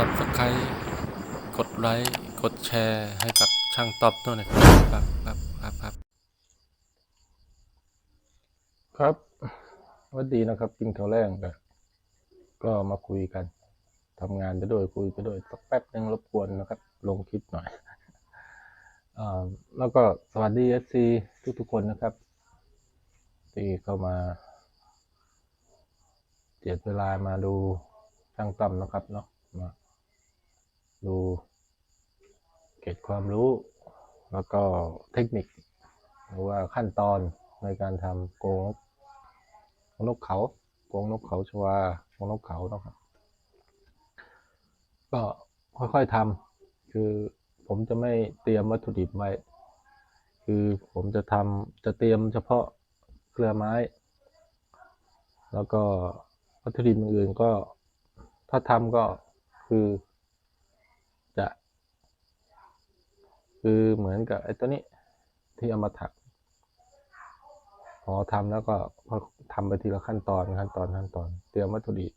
Subscribe กดไลค์ กดแชร์ ให้กับช่างตอบด้วยนะครับครับครับครับ ครับสวัสดีนะครับ กินข้าวแรงกันก็มาคุยกันทำงานไปด้วยคุยไปด้วยสักแป๊บนึงรบกวนนะครับ ลงคลิปหน่อยอแล้วก็สวัสดีเอซีทุกๆคนนะครับ ที่เข้ามาเจียดเวลามาดูช่างตั้มนะครับเนาะมา ดูเกร็ดความรู้ แล้วก็เทคนิค หรือว่าขั้นตอนในการทำโกงนกนกเขาโกงนกเขาชวาโกงนกเขานะครับ ก็ค่อยๆทำคือผมจะไม่เตรียมวัตถุดิบไว้ คือผมจะทำจะเตรียมเฉพาะเกลือไม้ แล้วก็วัตถุดิบอื่นก็ถ้าทำก็คือจะ คือเหมือนกับไอ้ตัวนี้ที่เอามาถัก พอทำแล้วก็ก็ทำไปทีละขั้นตอนขั้นตอนขั้นตอน เตรียมวัตถุดิบ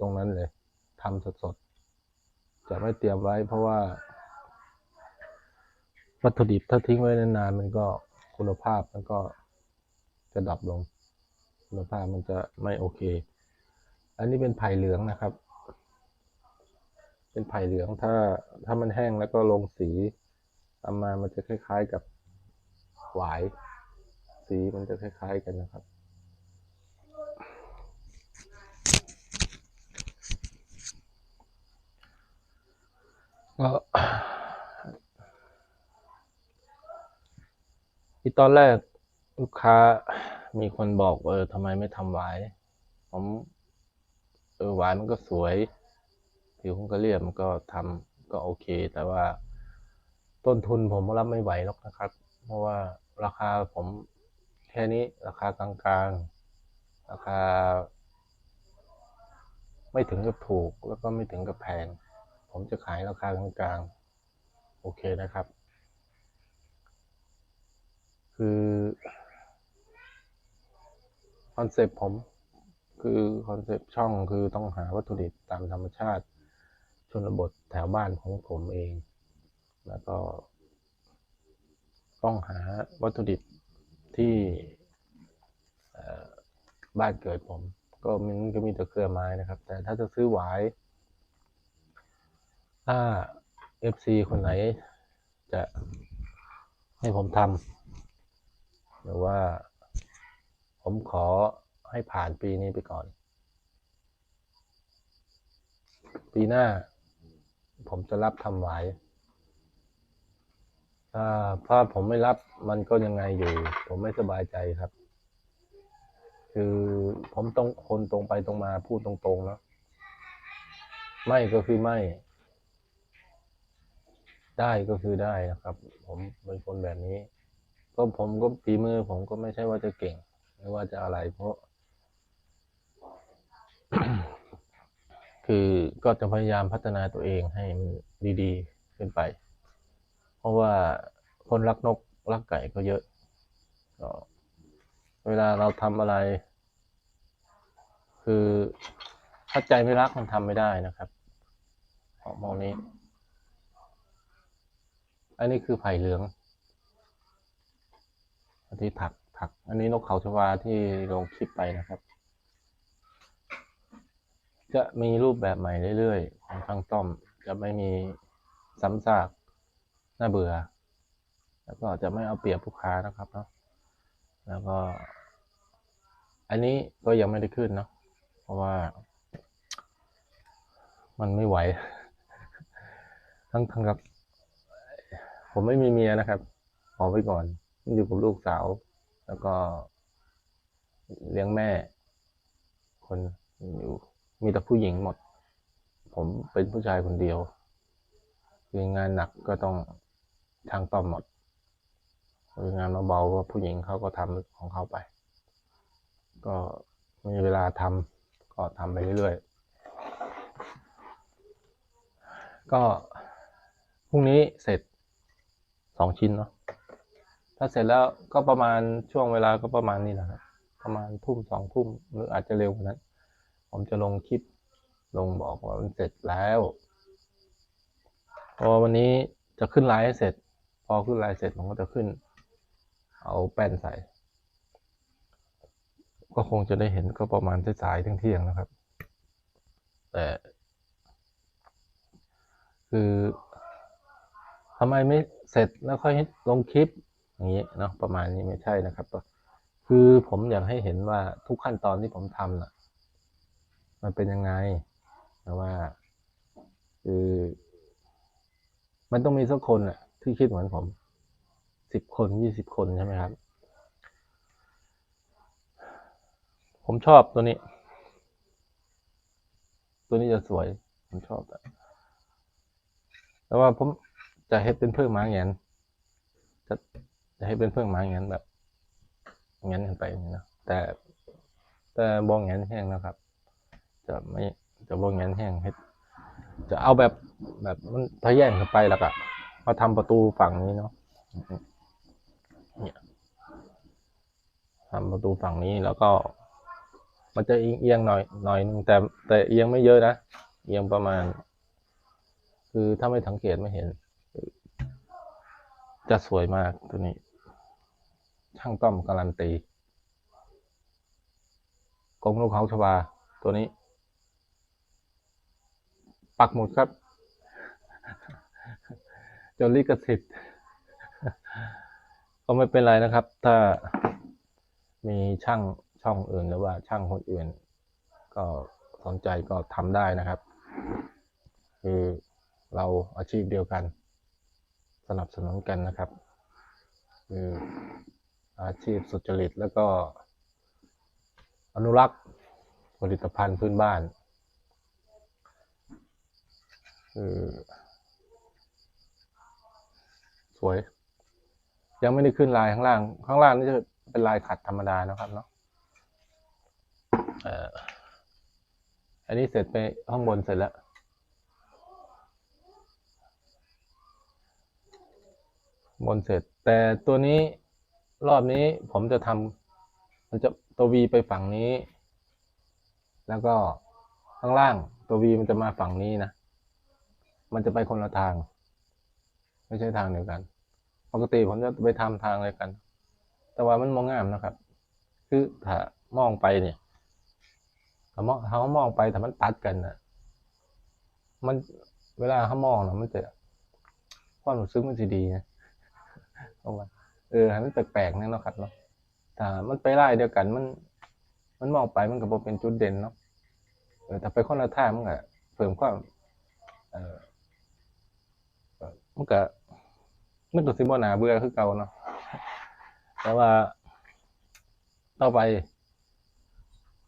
ตรงนั้นเลยทำสดๆ จะไม่เตรียมไว้เพราะว่า วัตถุดิบถ้าทิ้งไว้นานๆมันก็คุณภาพมันก็จะดรอปลง คุณภาพมันจะไม่โอเค อันนี้เป็นไผ่เหลืองนะครับ เป็นไผ่เหลืองถ้าถ้ามันแห้งแล้วก็ลงสี ตามมามันจะคล้ายๆกับหวาย สีมันจะคล้ายๆกันนะครับ ก็ที่ตอนแรกลูกค้ามีคนบอกเออทำไมไม่ทำหวาย ผมเออหวายมันก็สวย ผิวมันก็เรียบมันก็ทำก็โอเค แต่ว่า ต้นทุนผมรับไม่ไหวหรอกนะครับ เพราะว่าราคาผมแค่นี้ราคากลางๆ ราคา ไม่ถึงกับถูกแล้วก็ไม่ถึงกับแพง ผมจะขายราคากลางๆ โอเคนะครับ คือคอนเซปต์ผมคือคอนเซปต์ช่องคือต้องหาวัตถุดิบตามธรรมชาติชนบทแถวบ้านของผมเอง แล้วก็ ต้องหาวัตถุดิบที่บ้านเกิดผม ก็มันก็มีแต่เครือไม้นะครับ แต่ถ้าจะซื้อหวายถ้า FC คนไหนจะให้ผมทำหรือว่าผมขอให้ผ่านปีนี้ไปก่อน ปีหน้า ผมจะรับทำหวาย ถ้าถ้าผมไม่รับมันก็ยังไงอยู่ ผมไม่สบายใจครับ คือผมต้องคนตรงไปตรงมาพูดตรงๆเนาะไม่ก็คือไม่ ได้ก็คือได้นะครับ ผมเป็นคนแบบนี้ ก็ผมก็ฝีมือ ผมก็ไม่ใช่ว่าจะเก่ง ไม่ว่าจะอะไร เพราะ คือก็จะพยายามพัฒนาตัวเองให้มันดี ๆ ขึ้นไป เพราะว่าคนรักนกรักไก่ก็เยอะก็เวลาเราทำอะไร คือถ้าใจไม่รักมันทำไม่ได้นะครับของมองนี้ อันนี้คือไผ่เหลือง อันที่ถักถัก อันนี้นกเขาชวาที่ลงคลิปไปนะครับ จะมีรูปแบบใหม่เรื่อยๆ ของทางต้อม จะไม่มีซ้ำซาก น่าเบื่อ แล้วก็จะไม่เอาเปรียบลูกค้านะครับเนาะแล้วก็ อันนี้ก็ยังไม่ได้ขึ้นเนาะเพราะว่า มันไม่ไหว ทั้งทั้งกับ ผมไม่มีเมียนะครับขอไว้ก่อนอยู่กับลูกสาว แล้วก็ เลี้ยงแม่ คนอยู่มีแต่ผู้หญิงหมด ผมเป็นผู้ชายคนเดียวคืองานหนักก็ต้อง ทางต้อมหมดคืองานเบาๆก็ผู้หญิงเขาก็ทำของเขาไป ก็มีเวลาทำก็ทำไปเรื่อยๆ ก็พรุ่งนี้เสร็จสองชิ้นเนาะถ้าเสร็จแล้วก็ประมาณช่วงเวลาก็ประมาณนี้นะครับประมาณทุ่มสองทุ่มหรืออาจจะเร็วกว่านั้น ผมจะลงคลิปลงบอกว่ามันเสร็จแล้วพอวันนี้จะขึ้นไลน์เสร็จ พอขึ้นลน์เสร็จผมก็จะขึ้น เอาแป้นใส่ ก็คงจะได้เห็นก็ประมาณสายๆเที่ยงๆนะครับ แต่ คือทำไมไม่เสร็จแล้วค่อยลงคลิปอย่างนี้เนาะประมาณนี้ไม่ใช่นะครับ คือผมอยากให้เห็นว่าทุกขั้นตอนที่ผมทำน่ะ มันเป็นยังไงแต่ว่าคือมันต้องมีสักคนน่ะ ที่คิดเหมือนผมสิบคนยี่สิบคนใช่ไหมครับ ผมชอบตัวนี้ ตัวนี้จะสวย ผมชอบแต่แต่ว่าผมจะให้เป็นเพิ่มมาอย่างนั้นจะจะให้เป็นเพิ่มมาอย่างนั้นแบบอย่างนั้นขึ้นไปนะแต่แต่บองอย่างนั้นแห้งนะครับ จะไม่จะบองอย่างนั้นแห้งให้จะเอาแบบแบบมันทะแยงขึ้นไปแล้วก็ มาทำประตูฝั่งนี้เนาะเนี่ยทำประตูฝั่งนี้แล้วก็ มันจะเอียงหน่อยหน่อยนึงแต่แต่เอียงไม่เยอะนะเอียงประมาณ คือถ้าไม่สังเกตไม่เห็น จะสวยมากตัวนี้ ช่างต้อมการันตีกรมลูกเขาชวาตัวนี้ ปักหมุดครับ จนลิขสิทธิ์ ก็ไม่เป็นไรนะครับ ถ้ามีช่างช่องอื่นหรือว่าช่างคนอื่น ก็สนใจก็ทำได้นะครับ คือเราอาชีพเดียวกัน สนับสนุนกันนะครับ คืออาชีพสุจริตแล้วก็ อนุรักษ์ผลิตภัณฑ์พื้นบ้านคือ วย ยังไม่ได้ขึ้นลายข้างล่าง ข้างล่างนี่จะเป็นลายขัดธรรมดานะครับเนาะอ,อ,อันนี้เสร็จไปข้างบนเสร็จแล้วบนเสร็จ แต่ตัวนี้รอบนี้ผมจะทำมันจะตัววีไปฝั่งนี้ แล้วก็ข้างล่างตัววีมันจะมาฝั่งนี้นะ มันจะไปคนละทาง ไม่ใช่ทางเดียวกัน ปกติผมจะไปทำทางอะไรกัน แต่ว่ามันมองงามนะครับ คือถ้ามองไปเนี่ยถ้ามองเขามองไปแต่มันตัดกันนะมันเวลาเขามองนะมันจะความรู้สึกมันจะดีนะเอาว่าเออห้มันแปลกๆนะเนาะครับเนาะถ้ามันไปไล่เดียวกันมัน มันมองไปมันก็บเป็นจุดเด่นเนาะเออแต่ไปคนละท่ามันก็เพิ่มความเอเออมันก็ มันก็สิบ่น่าเบื่อคือเก่าเนาะแต่ว่า ต่อไป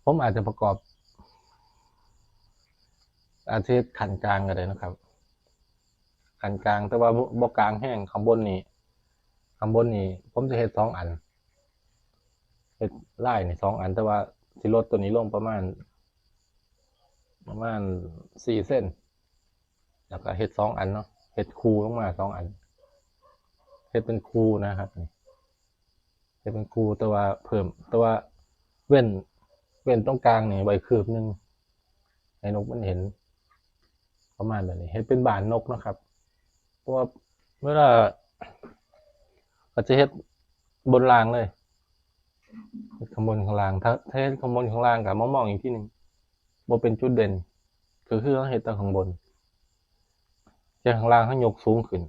ผมอาจจะประกอบ อาชีพขันกลางก็ได้นะครับ ขันกลางแต่ว่าบ่กลางแห้งข้างบนนี่ข้างบนนี่ผมจะเฮ็ดสองอันเฮ็ดไล่นี่สองอัน แต่ว่าสิลดตัวนี้ลงประมาณ ประมาณสี่เส้น แล้วก็เฮ็ดสองอันเนาะเฮ็ดคูลงมาสองอัน ฮ็ดเป็นคูนะครับนี่เฮ็ดเป็นคูแต่ว่าเพิ่มแต่ว่าเว้นเว้นตรงกลางนี่ไว้คืบหนึงให้นกมันเห็น ประมาณแบบนี้เฮ็ดเป็นบานนกนะครับ เพราะว่าเวลาก็จะเฮ็ดบนรางเลยข้างบนข้างล่างถ้าถ้าเฮ็ดข้างบนข้างล่างก็มามองอีกที่หนึ่งบ่เป็นจุดเด่นก็คือเราเฮ็ดแต่ข้างบนจากข้างล่างเขายกสูงขึ้น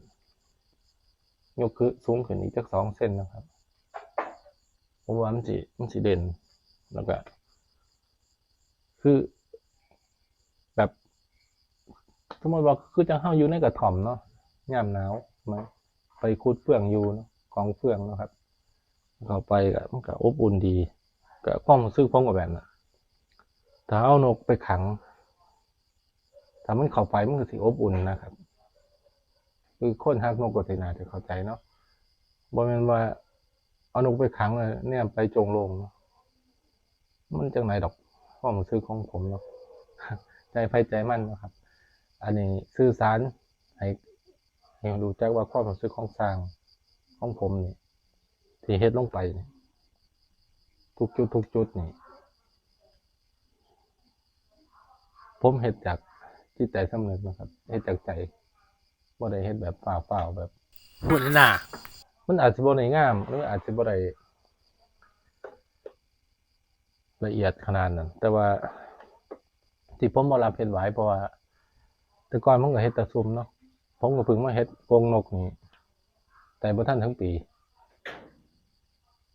ยกคือสูงขึ้นอีกจักสองเส้นนะครับเพราะว่ามันสิมันสิเด่นแล้วก็คือแบบสมมติว่าคือจังเฮาอยู่ในกระท่อมเนาะยามหนาวมันไปขุดเฟืองอยู่เนาะกองเฟืองนะครับเข้าไปก็มันก็อบอุ่นดีก็ความรู้สึกผมก็แบบนั้นถ้าเอานกไปขังถ้ามันเข้าไปมันก็สิอบอุ่นนะครับ คือคนฮักนกก็สิน่าจะเข้าใจเนาะบ่แม่นว่า เอานกไปขังเลยเนี่ยไปจงลง มันจังไหนดอกความรู้สึกของผมเนาะใจไฟใจมั่นนะครับ อันนี้สื่อสารให้ให้รู้จักว่าความรู้สึกของสร้างของผมนี่ที่เฮ็ดลงไปนี่ทุกจุดทุกจุดนี่ผมเฮ็ดจากจิตใจสำนึกนะครับเฮ็ดจากใจ บ่ได้เฮ็ดแบบเปล่าๆแบบพูดน่ะมันอาจจะบ่ได้งามหรืออาจจะบ่ได้ละเอียดขนาดนั้น แต่ว่าที่ผมบ่รับเฮ็ดไหวเพราะว่าแต่ก่อนผมก็เฮ็ดแตะซุมเนาะผมก็เพิ่งมาเฮ็ดกรงนกนี่แต่บ่ทันทั้งปี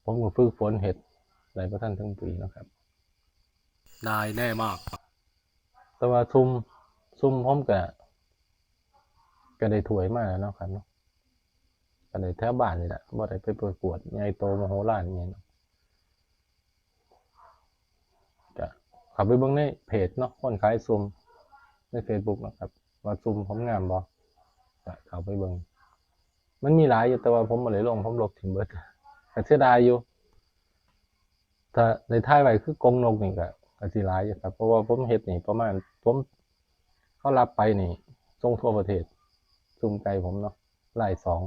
ผมก็ฝึกฝนเฮ็ดได้บ่ทันทั้งปีเนาะครับนายแน่มาก แต่ว่าซุมซุมผมก็ ก็ได้ถวยมาแล้วเนาะครับเนาะก็ได้แถวบ้านนี่แหละบ่ได้ไปประกวดใหญ่โตมโหฬารอหยังเนาะก็เข้าไปเบิ่งในเพจเนาะคนขายซุมใน Facebook นะครับ ว่าซุมผมงามบ่ก็เข้าไปเบิ่งมันมีหลายอยู่แต่ว่าผมบ่ได้ลงผมลบทิ้งเบิดก็เสียดายอยู่ถ้าในท้ายไว้คือกงนกนี่ก็ก็สิหลายอยู่ครับเพราะว่าผมเฮ็ดนี่ประมาณผมเขารับไปนี่ส่งทั่วประเทศ ซุ่มไก่ผมเนาะลายสอง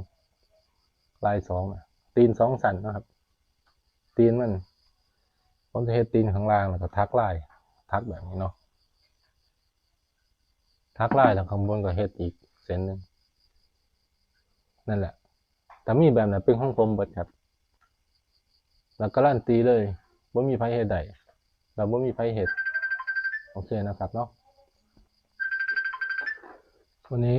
ลายสองนะตีนสองสันนะครับ ตีนมันผมจะเฮ็ดตีนข้างล่างแล้วก็ทักลาย ทักแบบนี้เนาะทักลายแล้วข้างบนก็เฮ็ดอีกเส้นหนึ่งนั่นแหละ แต่มีแบบนั้นเป็นของผมเบิดครับ แล้วก็ลั่นตีเลยว่ามีไฟเฮ็ดใดเราว่ามีไฟเฮ็ด โอเคนะครับเนาะวันนี้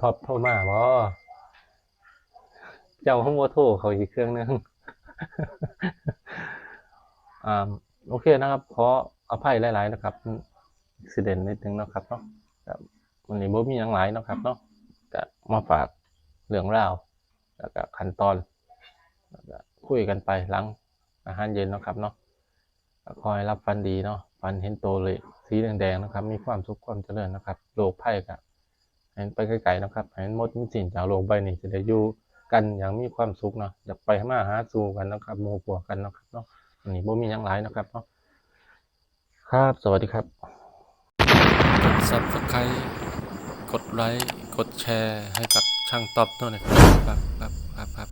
ท็อปโทรมาบ่เจ้าห้องว่าโทรเขาอีกเครื่องหนึงอ่าโอเคนะครับขออภัยหลาย ๆ นะครับอุบิเหตุนิดนึงนะครับเนาะครับวันนี้บ่มีหยังหลายนะครับเนาะก็มาฝากเรื่องราวแล้วก็ขั้นตอนแล้วก็คุยกันไปหลังอาหารเย็นนะครับเนาะคอยรับฟันดีเนาะฟันเห็นโตเลยสีแดงๆนะครับ มีความสุขความเจริญนะครับโรคภัยก็ ให้ไปไกลๆนะครับให้มดมีสิ่งจากโลกใบนี้จะได้อยู่กันอย่างมีความสุขเนาะอยากไปมาหาสู่กันนะครับโมู่พวกกันนะครับเนาะอันนี้บ่มีอย่างหลายนะครับเนาะครับ สวัสดีครับ กด subscribe กดไลค์ กดแชร์ให้กับช่างตอบด้วยนะครับครับครับครับ